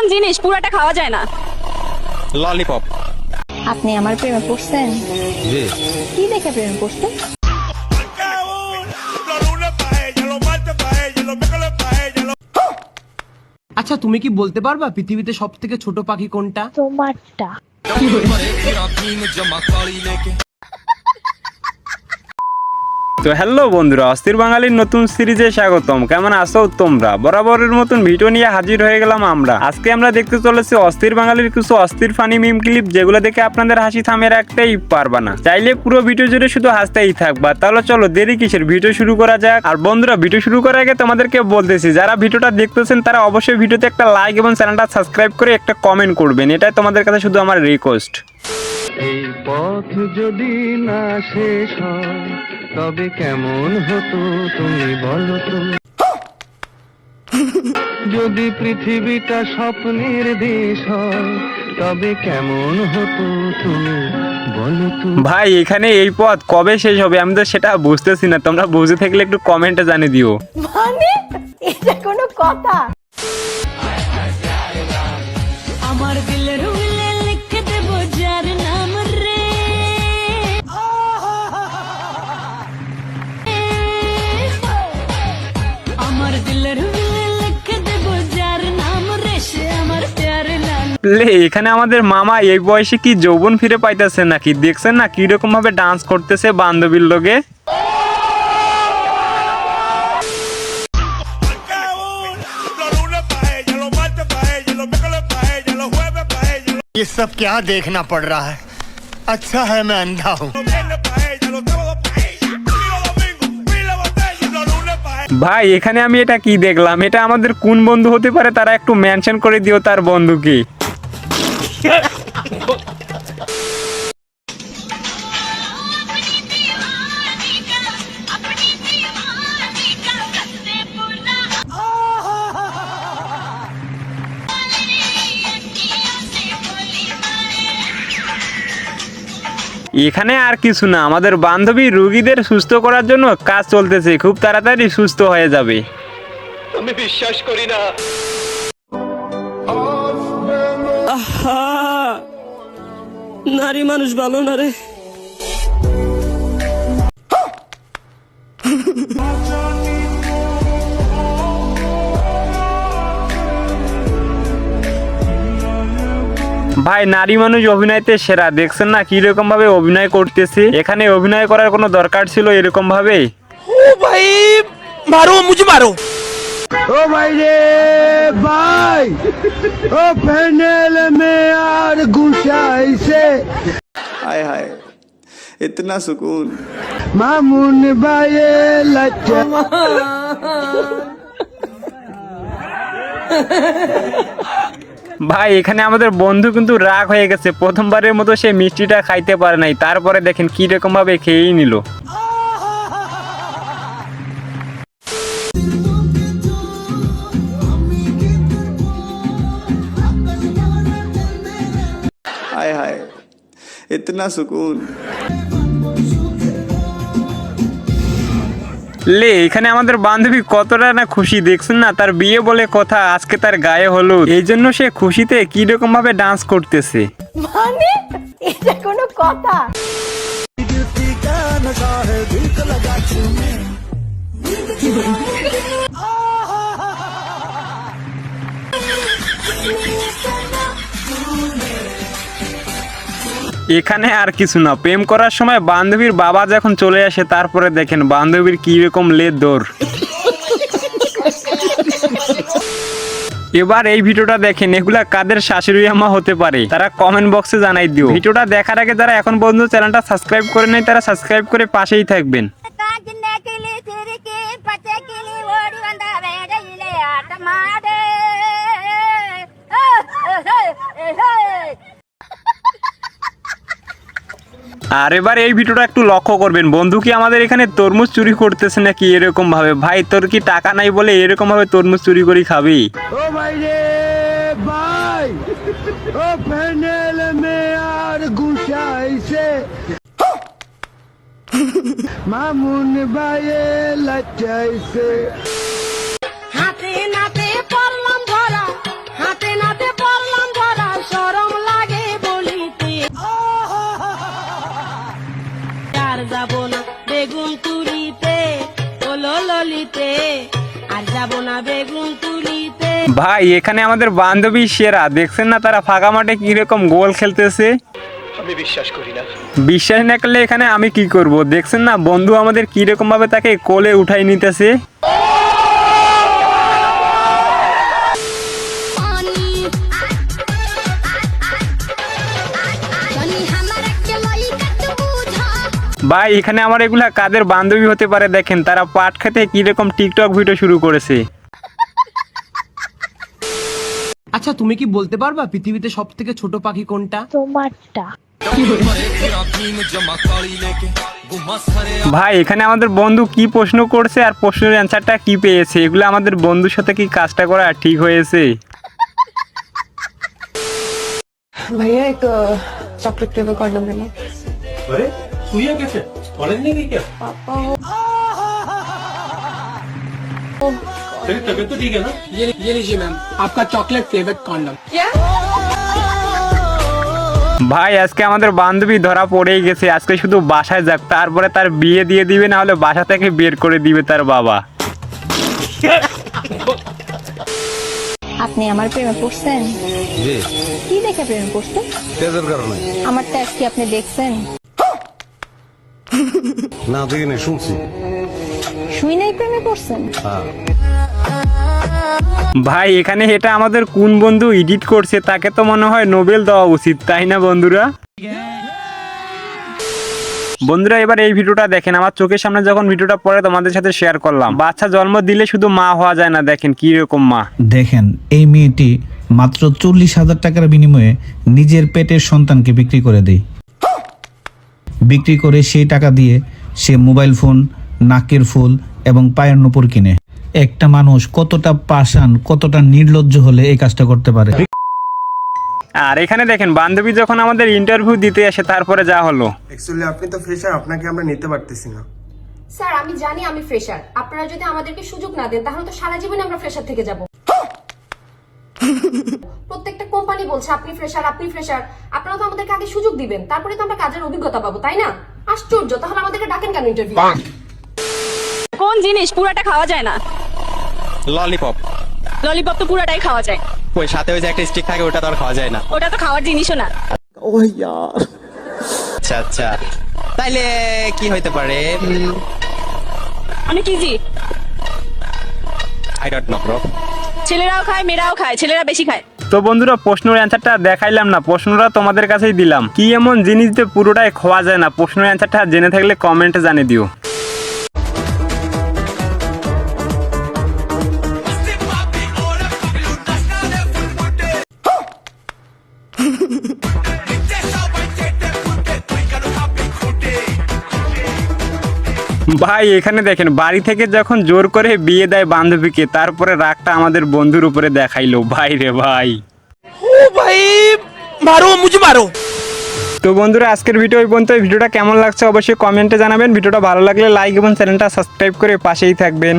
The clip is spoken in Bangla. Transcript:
এমন জিনিস পুরাটা খাওয়া যায় না। ললিপপ। আপনি আমার প্রেমে পড়ছেন? জি। কি দেখে প্রেমে পড়ছেন? আচ্ছা তুমি কি বলতে পারবা পৃথিবীতে সব থেকে ছোট পাখি কোনটা? তোমারটা। তো হ্যালো বন্ধুরা, অস্থির বাঙালির নতুন সিরিজে স্বাগতম। কেমন আছো তোমরা? বরাবরের মতন ভিডিও নিয়ে হাজির হয়ে গেলাম আমরা। আজকে আমরা দেখতে চলেছি অস্থির বাঙালির কিছু অস্থির ফানি মিম ক্লিপ যেগুলো দেখে আপনাদের হাসি থামে রাখতেই পারবা না। চাইলে পুরো ভিডিও জুড়ে শুধু হাসতেই থাকবা। তাহলে চলো দেরি কিসের? ভিডিও শুরু করা যাক। আর বন্ধুরা ভিডিও শুরু করার আগে তোমাদেরকে বলতেছি, যারা ভিডিওটা দেখতেছেন, তারা অবশ্যই ভিডিওতে একটা লাইক এবং চ্যানেলটা সাবস্ক্রাইব করে একটা কমেন্ট করবেন। এটাই তোমাদের কাছে শুধু আমার রিকোয়েস্ট এই পথ যদি না শেষ হয় তবে কেমন হতো তুমি বলো তো? যদি পৃথিবীটা স্বপ্নের দেশ হয় তবে কেমন হতো তুমি বলো ভাই এখানে এই পথ কবে শেষ হবে? আমি তো সেটা বুঝতেছি না। তোমরা বুঝে থাকলে একটু কমেন্টে জানিয়ে দিও। মানে? এটা কোনো কথা? আমার দিলের লে এখানে আমাদের মামা এই বয়সে কি যৌবন ফিরে পাইতেছে নাকি দেখছেন না কিরকম ভাবে ডান্স করতেছে বান্ধবীর লোকে cabrón. Los lunes pa' ella, los martes pa' ella, los miércoles pa' ella, los jueves pa' ella, los ये सब क्या देखना पड़ रहा है अच्छा है मैं अंधा हूँ viernes pa' ella, los sábados pa' ella, y los domingos, pila botella, los lunes pa' ella. ভাই এখানে আমি এটা কি দেখলাম এটা আমাদের কোন বন্ধু হতে পারে তারা একটু মেনশন করে দিও তার বন্ধুকে এখানে আর কিছু না আমাদের বান্ধবী রুগীদের সুস্থ করার জন্য কাজ চলতেছে খুব তাড়াতাড়ি সুস্থ হয়ে যাবে। আমি বিশ্বাস করি না। নারী মানুষ ভালো না রে। ভাই নারী মানুষ অভিনয়তে সেরা দেখছেন না কিরকম ভাবে অভিনয় করতেছে এখানে অভিনয় করার কোনো দরকার ছিল এরকম ভাবে ও ভাই রে ভাই ও প্যানেল মে আর গুছাইছে हाय हाय इतना सुकून মামুন ভাইয়ে লাচ্চা ভাই এখানে আমাদের বন্ধু কিন্তু রাগ হয়ে গেছে প্রথমবারের মতো সে মিষ্টিটা খাইতে পারে নাই তারপরে দেখেন কিরকম ভাবে খেয়েই নিল हाय हाय इतना सुकून লে এখানে আমাদের বান্ধবী কতটা না খুশি দেখছেন না তার বিয়ে বলে কথা আজকে তার গায়ে হলো এই জন্য সে খুশিতে কি রকম ভাবে ডান্স করতেছে। মানে? এটা কোনো কথা? এখানে আর কিছু না প্রেম করার সময় বান্ধবীর বাবা যখন চলে আসে তারপরে দেখেন বান্ধবীর কি রকম লে দৌড় এবার এই ভিডিওটা দেখেন এগুলা কাদের শাশুড়ি আমা হতে পারে তারা কমেন্ট বক্সে জানাই দিও ভিডিওটা দেখার আগে যারা এখন পর্যন্ত চ্যানেলটা সাবস্ক্রাইব করে নেই তারা সাবস্ক্রাইব করে পাশেই থাকবেন கிளி আর এবার এই ভিডিওটা একটু লক্ষ্য করবেন। বন্ধু কি আমাদের এখানে তরমুজ চুরি করতেছে নাকি এরকম ভাবে? ভাই, তোর কি টাকা নাই বলে এরকম ভাবে তরমুজ চুরি করে খাবি? ও ভাই ও আর মামুন ভাইয়ে লাচ্চাইছে যাব না বেগুন তুলিতে। ভাই এখানে আমাদের বান্ধবী সেরা। দেখছেন না তারা ফাঁকা মাঠে কীরকম গোল খেলতেছে? আমি বিশ্বাস করি না। বিশ্বাস না করলে এখানে আমি কি করব? দেখছেন না বন্ধু আমাদের কীরকম ভাবে তাকে কোলে উঠাই নিতেছে? ভাই এখানে আমার এগুলা কাদের বান্ধবী হতে পারে দেখেন তারা পাট খেতে কীরকম টিকটক ভিডিও শুরু করেছে। আচ্ছা তুমি কি বলতে পারবা পৃথিবীতে সব থেকে ছোট পাখি কোনটা? তোমারটা। ভাই এখানে আমাদের বন্ধু কি প্রশ্ন করছে আর প্রশ্নের অ্যান্সারটা কি পেয়েছে? এগুলো আমাদের বন্ধুর সাথে কি কাজটা করা ঠিক হয়েছে? भैया एक चॉकलेट फ्लेवर कॉन्डम देना ভাই আজকে আমাদের বান্ধবী ধরা পড়েই গেছে আজকে শুধু বাসায় যাক তারপরে তার বিয়ে দিয়ে দিবে না হলে বাসা থেকে বের করে দিবে তার বাবা আপনি আমার প্রেমে পড়ছেন জি কি দেখে প্রেমে পড়ছেন তেজের কারণে আমার ট্যাক্স কি আপনি দেখছেন না দেখি না শুনছি। শুই নাই প্রেমে পড়ছেন? ভাই এখানে এটা আমাদের কোন বন্ধু এডিট করছে তাকে তো মনে হয় নোবেল দেওয়া উচিত তাই না বন্ধুরা? বন্ধুরা এবার এই ভিডিওটা দেখেন আমার চোখের সামনে যখন ভিডিওটা পড়ে তোমাদের সাথে শেয়ার করলাম। বাচ্চা জন্ম দিলে শুধু মা হওয়া যায় না দেখেন কি রকম মা। দেখেন এই মেয়েটি মাত্র চল্লিশ হাজার টাকার বিনিময়ে নিজের পেটের সন্তানকে বিক্রি করে দেয়। বিক্রি করে সেই টাকা দিয়ে সে মোবাইল ফোন নাকের ফুল এবং পায়ের নুপুর কিনে। একটা মানুষ কতটা পাষাণ কতটা নির্লজ্জ হলে এই কাজটা করতে পারে? আর এখানে দেখেন বান্ধবী যখন আমাদের ইন্টারভিউ দিতে আসে তারপরে যা হলো। অ্যাকচুয়ালি আপনি তো ফ্রেশার আপনাকে আমরা নিতে পারতেছি না। স্যার আমি জানি আমি ফ্রেশার আপনারা যদি আমাদেরকে সুযোগ না দেন তাহলে তো সারা জীবনে আমরা ফ্রেশার থেকে যাব। কোম্পানি বলছে আপনি ফ্রেশার আপনি ফ্রেশার আপনারা তো আমাদেরকে আগে সুযোগ দিবেন তারপরে তো আমরা কাজের অভিজ্ঞতা পাবো তাই না? আশ্চর্য তাহলে আমাদেরকে ডাকেন কেন ইন্টারভিউ কোন জিনিস পুরাটা খাওয়া যায় না? ললিপপ ললিপপ তো পুরাটাই খাওয়া যায়। ওই সাথে ওই যে একটা স্টিক থাকে ওটা তো আর খাওয়া যায় না। ওটা তো খাওয়ার জিনিসও না। আচ্ছা আচ্ছা। তাইলে কি হইতে পারে? অনেক easy I don't know bro ছেলেরাও খায় মেয়েরাও খায় ছেলেরা বেশি খায়। তো বন্ধুরা, প্রশ্নের অ্যান্সারটা দেখাইলাম না, প্রশ্নটা তোমাদের কাছেই দিলাম। কি এমন জিনিস যে পুরোটাই খোয়া যায় না? প্রশ্নের অ্যান্সারটা জেনে থাকলে কমেন্টে জানিয়ে দিও। ভাই এখানে দেখেন বাড়ি থেকে যখন জোর করে বিয়ে দেয় বান্ধবীকে তারপরে রাগটা আমাদের বন্ধুর উপরে দেখাইলো। ভাই রে ভাই। ও ভাই মারো মুঝে মারো। তো বন্ধুরা আজকের ভিডিও এই পর্যন্ত। ভিডিওটা কেমন লাগছে অবশ্যই কমেন্টে জানাবেন। ভিডিওটা ভালো লাগলে লাইক এবং চ্যানেলটা সাবস্ক্রাইব করে পাশেই থাকবেন।